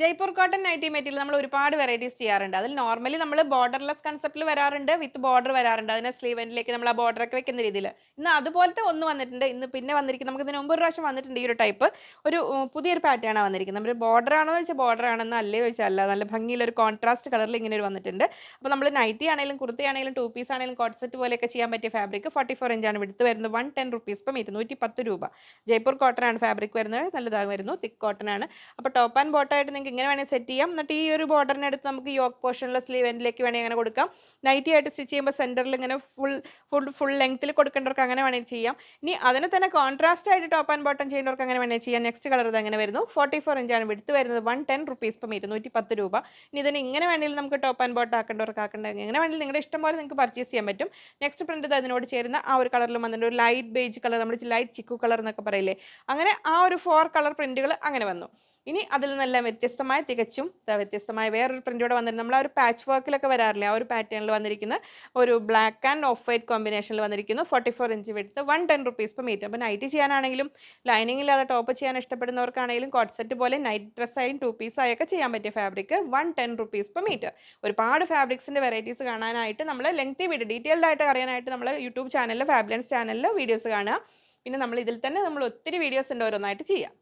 Jaipur cotton nightie material നമ്മൾ ഒരുപാട് varieties ചെയ്യാറുണ്ട്. അതിൽ നോർമലി നമ്മൾ ബോർഡർലെസ് കൺസെപ്റ്റിൽ വരാറുണ്ട് വിത്ത് ബോർഡർ വരാറുണ്ട്. അതിനെ സ്ലീവ് എൻഡിലേക്ക് നമ്മൾ ആ ബോർഡർ ഒക്കെ വെക്കുന്ന രീതിയിൽ ഇന്ന് അതുപോലത്തെ ഒന്ന് വന്നിട്ടുണ്ട്. ഇന്ന് പിന്നെ വന്നിരിക്കുന്നത് നമുക്ക് ഇതിന് ഒമ്പത് പ്രാവശ്യം വന്നിട്ടുണ്ട് ഈ ഒരു ടൈപ്പ് ഒരു പുതിയൊരു പാറ്റേൺ ആണ് വന്നിരിക്കുന്നത്. നമ്മൾ ബോർഡർ ആണോ ചോദിച്ചാൽ ബോർഡർ ആണെന്ന് അല്ലേ ചോദിച്ചാൽ അല്ല. നല്ല ഭംഗിയുള്ള ഒരു കോൺട്രാസ്റ്റ് കളറിൽ ഇങ്ങനെ ഒരു വന്നിട്ടുണ്ട്. അപ്പോൾ നമ്മൾ നൈറ്റി ആണെങ്കിലും കുർത്തി ആണെങ്കിലും ടു പീസ് ആണെങ്കിലും കോട്ട് സെറ്റ് പോലെയൊക്കെ ചെയ്യാൻ പറ്റിയ ഫാബ്രിക് ഫോർട്ടി ഫോർ ഇഞ്ചാണ് വിടുത്ത് വരുന്നത് വൺ ടെൻ റുപ്പീസ് ഇപ്പം ഇരുന്നൂറ്റി പത്ത് രൂപ. ജയ്പൂർ കോട്ടൺ ആണ് ഫാബ്രിക് വരുന്നത്. നല്ലതാകുമായിരുന്നു വരുന്നു. തിക്ക് കോട്ടൺ ആണ്. അപ്പോൾ ടോപ്പ് ആൻഡ് ബോട്ടം നിങ്ങൾക്ക് ഇങ്ങനെ വേണമെങ്കിൽ സെറ്റ് ചെയ്യാം. എന്നിട്ട് ഈ ഒരു ബോർഡറിനടുത്ത് നമുക്ക് യോക്ക് പോർഷനിലെ സ്ലീവ് എൻഡിലേക്ക് വേണമെങ്കിൽ അങ്ങനെ കൊടുക്കാം. നൈറ്റി ആയിട്ട് സ്റ്റിച്ച് ചെയ്യുമ്പോൾ സെന്ററിൽ ഇങ്ങനെ ഫുൾ ഫുൾ ഫുൾ ലെങ്ത്തിൽ കൊടുക്കേണ്ടവർക്ക് അങ്ങനെ വേണമെങ്കിൽ ചെയ്യാം. ഇനി അതിന് തന്നെ കോൺട്രാസ്റ്റ് ആയിട്ട് ടോപ്പ് ആൻഡ് ബോട്ടം ചെയ്യുന്നവർക്ക് അങ്ങനെ വേണമെങ്കിൽ ചെയ്യാം. നെക്സ്റ്റ് കളർ ഇത് അങ്ങനെ വരുന്നു. ഫോർട്ടി ഫോർ ഇഞ്ചാണ് വിടുത്ത് വരുന്നത്. വൺ ടെൻ റുപ്പീസ് ഇപ്പം ഇരുന്നൂറ്റി പത്ത് രൂപ. ഇനി ഇതിന് ഇങ്ങനെ വേണമെങ്കിൽ നമുക്ക് ടോപ്പ് ആൻഡ് ബോട്ടം ആക്കേണ്ടവർക്ക് ആക്കേണ്ടത് എങ്ങനെ വേണമെങ്കിലും നിങ്ങളുടെ ഇഷ്ടം പോലെ നിങ്ങൾക്ക് പർച്ചേസ് ചെയ്യാൻ പറ്റും. നെക്സ്റ്റ് പ്രിന്റ് ഇത് അതിനോട് ചേരുന്ന ആ ഒരു കളറിലും വന്നിട്ടുണ്ട്. ഒരു ലൈറ്റ് ബേജ് കളർ നമ്മൾ ലൈറ്റ് ചിക്കു കളർ എന്നൊക്കെ പറയില്ലേ? അങ്ങനെ ആ ഒരു ഫോർ കളർ പ്രിന്റുകൾ അങ്ങനെ വന്നു. ഇനി അതിൽ നിന്നെല്ലാം വ്യത്യസ്തമായ തികച്ചും വ്യത്യസ്തമായ വേറൊരു പ്രിന്റ് വന്നിരുന്നു. നമ്മൾ ആ ഒരു പാച്ച് വർക്കിലൊക്കെ വരാറില്ല? ആ ഒരു പാറ്റേണിൽ വന്നിരിക്കുന്ന ഒരു ബ്ലാക്ക് ആൻഡ് ഓഫ് വൈറ്റ് കോമ്പിനേഷനിൽ വന്നിരിക്കുന്നു. Forty four inch width one ten rupees per metre അപ്പോൾ നൈറ്റ് ചെയ്യാനാണെങ്കിലും ലൈനിങ് ഇല്ലാതെ ടോപ്പ് ചെയ്യാൻ ഇഷ്ടപ്പെടുന്നവർക്കാണെങ്കിലും കോട്ട് സെറ്റ് പോലെ നൈറ്റ് ഡ്രസ്സായും ടു പീസായൊക്കെ ചെയ്യാൻ പറ്റിയ fabric one ten rupees per metre ഒരുപാട് ഫാബ്രിക്സിന്റെ വെറൈറ്റീസ് കാണാനായിട്ട് നമ്മൾ ലെങ്തി വീഡിയോ ഡീറ്റെയിൽഡ് ആയിട്ട് അറിയാനായിട്ട് നമ്മൾ യൂട്യൂബ് ചാനലിൽ ഫാബ്ലൻസ് ചാനലിൽ വീഡിയോസ് കാണുക. പിന്നെ നമ്മൾ ഇതിൽ തന്നെ നമ്മൾ ഒത്തിരി വീഡിയോസ് ഉണ്ട് ഓരോന്നായിട്ട് ചെയ്യാം